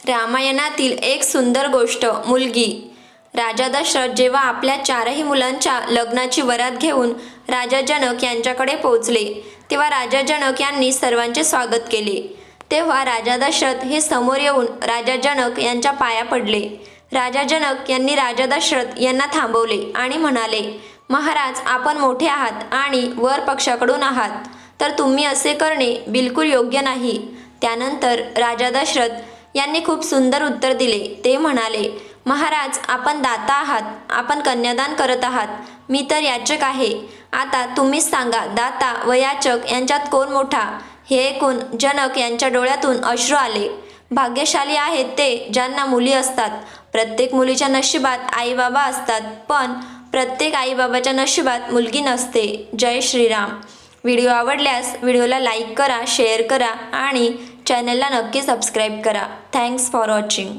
रामायणातील एक सुंदर गोष्ट मुलगी. राजा दशरथ जेव्हा आपल्या चारही मुलांच्या लग्नाची वरात घेऊन राजा जनक यांच्याकडे पोहोचले तेव्हा राजा जनक यांनी सर्वांचे स्वागत केले. तेव्हा राजा दशरथ हे समोर येऊन राजा जनक यांच्या पाया पडले. राजा जनक यांनी राजा दशरथ यांना थांबवले आणि म्हणाले महाराज आपण मोठे आहात आणि वर पक्षाकडून आहात. तर तुम्ही असे करणे बिलकुल योग्य नाही. त्यानंतर राजा दशरथ यांनी खूप सुंदर उत्तर दिले. ते म्हणाले महाराज आपण दाता आहात. आपण कन्यादान करत आहात. मी तर याचक आहे. आता तुम्हीच सांगा दाता व याचक यांच्यात कोण मोठा? हे ऐकून जनक यांच्या डोळ्यातून अश्रू आले. भाग्यशाली आहेत ते ज्यांना मुली असतात. प्रत्येक मुलीच्या नशिबात आईबाबा असतात. पण प्रत्येक आईबाबाच्या नशिबात मुलगी नसते. जय श्रीराम. व्हिडिओ आवडल्यास व्हिडिओला लाईक करा शेअर करा आणि चॅनलला नक्की सबस्क्राईब करा. Thanks for watching